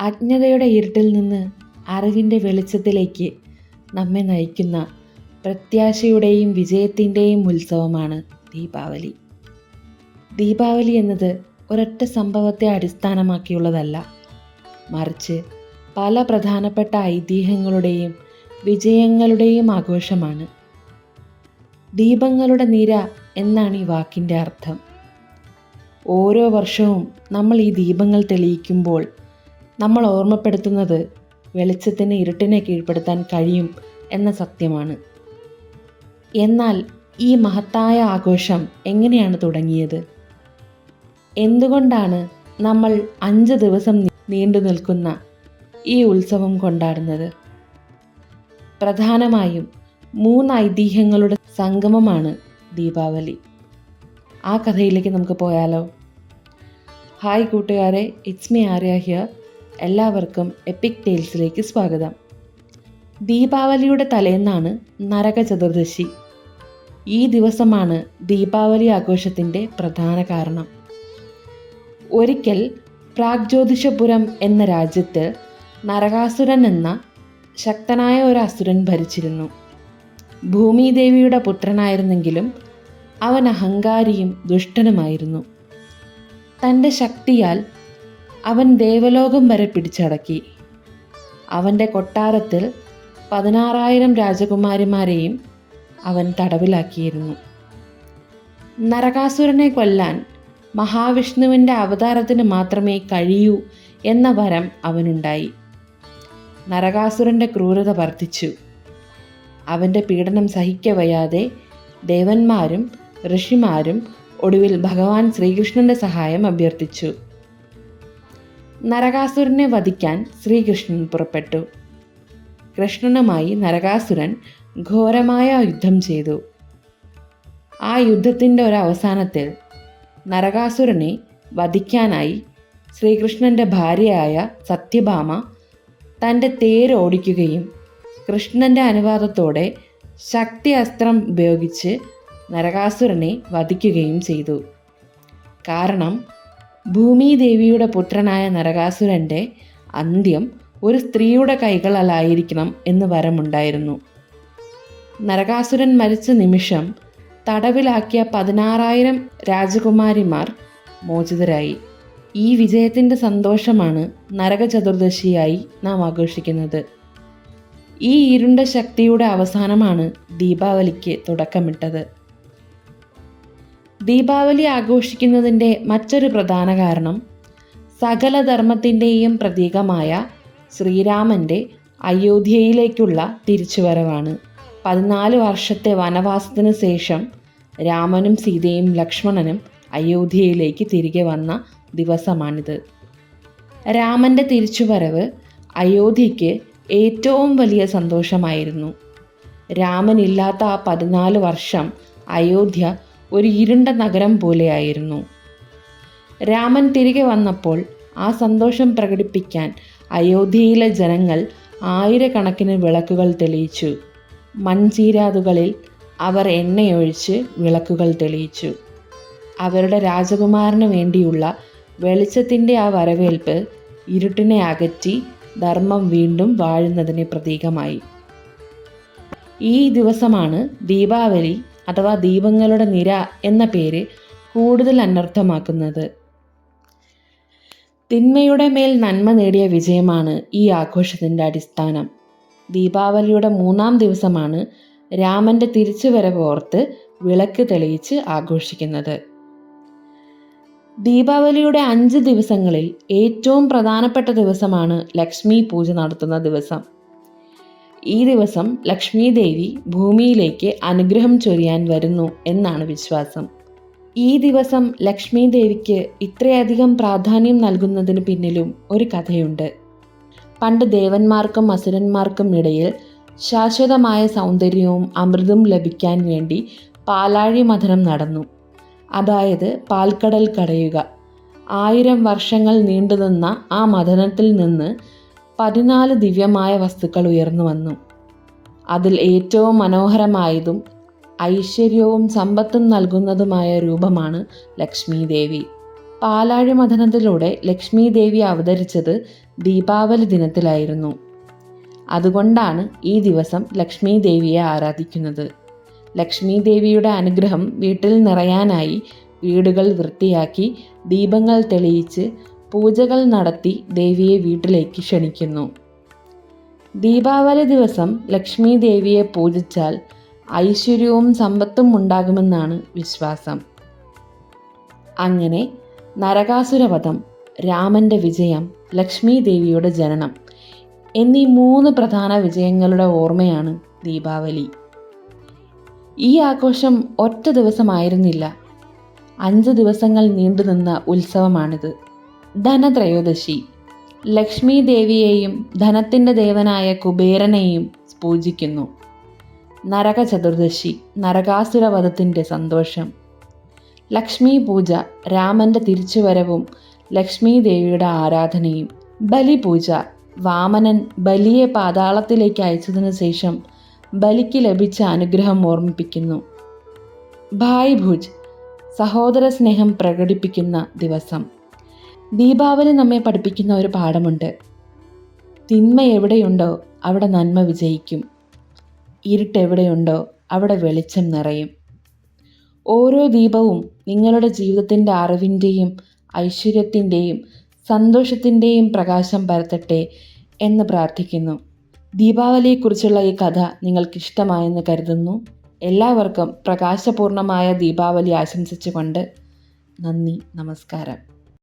അജ്ഞതയുടെ ഇരുട്ടിൽ നിന്ന് അറിവിന്റെ വെളിച്ചത്തിലേക്ക് നമ്മെ നയിക്കുന്ന പ്രത്യാശയുടെയും വിജയത്തിന്റെയും ഉത്സവമാണ് ദീപാവലി. ദീപാവലി എന്നത് ഒരൊറ്റ സംഭവത്തെ അടിസ്ഥാനമാക്കിയുള്ളതല്ല. മറിച്ച് പല പ്രധാനപ്പെട്ട ഐതിഹ്യങ്ങളുടെയും വിജയങ്ങളുടെയും ആഘോഷമാണ്. ദീപങ്ങളുടെ നിര എന്നാണ് ഈ വാക്കിന്റെ അർത്ഥം. ഓരോ വർഷവും നമ്മൾ ഈ ദീപങ്ങൾ തെളിയിക്കുമ്പോൾ നമ്മൾ ഓർമ്മപ്പെടുത്തുന്നത് വെളിച്ചത്തിന് ഇരുട്ടിനെ കീഴ്പ്പെടുത്താൻ കഴിയും എന്ന സത്യമാണ്. എന്നാൽ ഈ മഹത്തായ ആഘോഷം എങ്ങനെയാണ് തുടങ്ങിയത്? എന്തുകൊണ്ടാണ് നമ്മൾ അഞ്ച് ദിവസം നീണ്ടു നിൽക്കുന്ന ഈ ഉത്സവം കൊണ്ടാടുന്നത്? പ്രധാനമായും മൂന്ന് ഐതിഹ്യങ്ങളുടെ സംഗമമാണ് ദീപാവലി. ആ കഥയിലേക്ക് നമുക്ക് പോയാലോ? ഹായ് കൂട്ടുകാരെ ഇറ്റ്സ് മീ ആര്യ ഹിയർ എല്ലാവർക്കും എപ്പിക് ടെയിൽസിലേക്ക് സ്വാഗതം. ദീപാവലിയുടെ തലേന്നാണ് നരക ചതുർദശി. ഈ ദിവസമാണ് ദീപാവലി ആഘോഷത്തിന്റെ പ്രധാന കാരണം. ഒരിക്കൽ പ്രാഗ്ജ്യോതിഷപുരം എന്ന രാജ്യത്ത് നരകാസുരൻ എന്ന ശക്തനായ ഒരു അസുരൻ ഭരിച്ചിരുന്നു. ഭൂമിദേവിയുടെ പുത്രനായിരുന്നെങ്കിലും അവൻ അഹങ്കാരിയും ദുഷ്ടനുമായിരുന്നു. തന്റെ ശക്തിയാൽ അവൻ ദേവലോകം വരെ പിടിച്ചടക്കി. അവന്റെ കൊട്ടാരത്തിൽ പതിനാറായിരം രാജകുമാരിമാരെയും അവൻ തടവിലാക്കിയിരുന്നു. നരകാസുരനെ കൊല്ലാൻ മഹാവിഷ്ണുവിന്റെ അവതാരത്തിന് മാത്രമേ കഴിയൂ എന്ന വരം അവനുണ്ടായി. നരകാസുരന്റെ ക്രൂരത വർദ്ധിച്ചു. അവന്റെ പീഡനം സഹിക്കവയ്യാതെ ദേവന്മാരും ഋഷിമാരും ഒടുവിൽ ഭഗവാൻ ശ്രീകൃഷ്ണന്റെ സഹായം അഭ്യർത്ഥിച്ചു. നരകാസുരനെ വധിക്കാൻ ശ്രീകൃഷ്ണൻ പുറപ്പെട്ടു. കൃഷ്ണനുമായി നരകാസുരൻ ഘോരമായ യുദ്ധം ചെയ്തു. ആ യുദ്ധത്തിന്റെ ഒരു അവസാനത്തിൽ നരകാസുരനെ വധിക്കാനായി ശ്രീകൃഷ്ണന്റെ ഭാര്യയായ സത്യഭാമ തന്റെ തേരോടിക്കുകയും കൃഷ്ണന്റെ അനുവാദത്തോടെ ശക്തി അസ്ത്രം ഉപയോഗിച്ച് നരകാസുരനെ വധിക്കുകയും ചെയ്തു. കാരണം ഭൂമിദേവിയുടെ പുത്രനായ നരകാസുരന്റെ അന്ത്യം ഒരു സ്ത്രീയുടെ കൈകളായിരിക്കണം എന്ന് വരമുണ്ടായിരുന്നു. നരകാസുരൻ മരിച്ച നിമിഷം തടവിലാക്കിയ പതിനാറായിരം രാജകുമാരിമാർ മോചിതരായി. ഈ വിജയത്തിന്റെ സന്തോഷമാണ് നരക ചതുർദശിയായി നാം ആഘോഷിക്കുന്നത്. ഈ ഇരുണ്ട ശക്തിയുടെ അവസാനമാണ് ദീപാവലിക്ക് തുടക്കമിട്ടത്. ദീപാവലി ആഘോഷിക്കുന്നതിന്റെ മറ്റൊരു പ്രധാന കാരണം സകല ധർമ്മത്തിന്റെയും പ്രതീകമായ ശ്രീരാമന്റെ അയോധ്യയിലേക്കുള്ള തിരിച്ചുവരവാണ്. പതിനാല് വർഷത്തെ വനവാസത്തിന് ശേഷം രാമനും സീതയും ലക്ഷ്മണനും അയോധ്യയിലേക്ക് തിരികെ വന്ന ദിവസമാണിത്. രാമന്റെ തിരിച്ചുവരവ് അയോധ്യയ്ക്ക് ഏറ്റവും വലിയ സന്തോഷമായിരുന്നു. രാമനില്ലാത്ത ആ പതിനാല് വർഷം അയോധ്യ ഒരു ഇരുണ്ട നഗരം പോലെയായിരുന്നു. രാമൻ തിരികെ വന്നപ്പോൾ ആ സന്തോഷം പ്രകടിപ്പിക്കാൻ അയോധ്യയിലെ ജനങ്ങൾ ആയിരക്കണക്കിന് വിളക്കുകൾ തെളിയിച്ചു. മൺചീരാതുകളിൽ അവർ എണ്ണയൊഴിച്ച് വിളക്കുകൾ തെളിയിച്ചു. അവരുടെ രാജകുമാരന് വേണ്ടിയുള്ള വെളിച്ചത്തിന്റെ ആ വരവേൽപ്പ് ഇരുട്ടിനെ അകറ്റി ധർമ്മം വീണ്ടും വാഴുന്നതിന് പ്രതീകമായി. ഈ ദിവസമാണ് ദീപാവലി അഥവാ ദീപങ്ങളുടെ നിര എന്ന പേര് കൂടുതൽ അനർത്ഥമാക്കുന്നത്. തിന്മയുടെ മേൽ നന്മ നേടിയ വിജയമാണ് ഈ ആഘോഷത്തിന്റെ അടിസ്ഥാനം. ദീപാവലിയുടെ മൂന്നാം ദിവസമാണ് രാമന്റെ തിരിച്ചുവരവ് ഓർത്ത് വിളക്ക് തെളിയിച്ച് ആഘോഷിക്കുന്നത്. ദീപാവലിയുടെ അഞ്ച് ദിവസങ്ങളിൽ ഏറ്റവും പ്രധാനപ്പെട്ട ദിവസമാണ് ലക്ഷ്മി പൂജ നടത്തുന്ന ദിവസം. ഈ ദിവസം ലക്ഷ്മി ദേവി ഭൂമിയിലേക്ക് അനുഗ്രഹം ചൊരിയാൻ വരുന്നു എന്നാണ് വിശ്വാസം. ഈ ദിവസം ലക്ഷ്മി ദേവിക്ക് ഇത്രയധികം പ്രാധാന്യം നൽകുന്നതിന് പിന്നിലും ഒരു കഥയുണ്ട്. പണ്ട് ദേവന്മാർക്കും അസുരന്മാർക്കും ഇടയിൽ ശാശ്വതമായ സൗന്ദര്യവും അമൃതും ലഭിക്കാൻ വേണ്ടി പാലാഴി മഥനം നടന്നു. അതായത് പാൽക്കടൽ കടയുക. ആയിരം വർഷങ്ങൾ നീണ്ടുനിന്ന ആ മഥനത്തിൽ നിന്ന് പതിനാല് ദിവ്യമായ വസ്തുക്കൾ ഉയർന്നു വന്നു. അതിൽ ഏറ്റവും മനോഹരമായതും ഐശ്വര്യവും സമ്പത്തും നൽകുന്നതുമായ രൂപമാണ് ലക്ഷ്മി ദേവി പാലാഴി മഥനത്തിലൂടെ ലക്ഷ്മി ദേവി അവതരിച്ചത് ദീപാവലി ദിനത്തിലായിരുന്നു. അതുകൊണ്ടാണ് ഈ ദിവസം ലക്ഷ്മി ദേവിയെ ആരാധിക്കുന്നത്. ലക്ഷ്മി ദേവിയുടെ അനുഗ്രഹം വീട്ടിൽ നിറയാനായി വീടുകൾ വൃത്തിയാക്കി ദീപങ്ങൾ തെളിയിച്ച് പൂജകൾ നടത്തി ദേവിയെ വീട്ടിലേക്ക് ക്ഷണിക്കുന്നു. ദീപാവലി ദിവസം ലക്ഷ്മി ദേവിയെ പൂജിച്ചാൽ ഐശ്വര്യവും സമ്പത്തും ഉണ്ടാകുമെന്നാണ് വിശ്വാസം. അങ്ങനെ നരകാസുരവധം രാമന്റെ വിജയം ലക്ഷ്മി ദേവിയുടെ ജനനം എന്നീ മൂന്ന് പ്രധാന വിജയങ്ങളുടെ ഓർമ്മയാണ് ദീപാവലി. ഈ ആഘോഷം ഒറ്റ ദിവസമായിരുന്നില്ല. അഞ്ച് ദിവസങ്ങൾ നീണ്ടുനിന്ന ഉത്സവമാണിത്. ധനത്രയോദശി. ലക്ഷ്മി ദേവിയെയും ധനത്തിന്റെ ദേവനായ കുബേരനെയും പൂജിക്കുന്നു നരക ചതുർദശി നരകാസുരവധത്തിന്റെ സന്തോഷം. ലക്ഷ്മി പൂജ രാമന്റെ തിരിച്ചുവരവും ലക്ഷ്മി ദേവിയുടെ ആരാധനയും. ബലിപൂജ വാമനൻ ബലിയെ പാതാളത്തിലേക്ക് അയച്ചതിനു ശേഷം ബലിക്ക് ലഭിച്ച അനുഗ്രഹം ഓർമ്മിപ്പിക്കുന്നു. ഭായ് ഭുജ് സഹോദര സ്നേഹം പ്രകടിപ്പിക്കുന്ന ദിവസം. ദീപാവലി നമ്മെ പഠിപ്പിക്കുന്ന ഒരു പാഠമുണ്ട്. തിന്മ എവിടെയുണ്ടോ അവിടെ നന്മ വിജയിക്കും. ഇരുട്ടെവിടെയുണ്ടോ അവിടെ വെളിച്ചം നിറയും. ഓരോ ദീപവും നിങ്ങളുടെ ജീവിതത്തിന്റെ അറിവിന്റെയും ഐശ്വര്യത്തിന്റെയും സന്തോഷത്തിന്റെയും പ്രകാശം പരത്തട്ടെ എന്ന് പ്രാർത്ഥിക്കുന്നു. ദീപാവലിയെക്കുറിച്ചുള്ള ഈ കഥ നിങ്ങൾക്കിഷ്ടമായെന്ന് കരുതുന്നു. എല്ലാവർക്കും പ്രകാശപൂർണമായ ദീപാവലി ആശംസിച്ചുകൊണ്ട് നന്ദി നമസ്കാരം.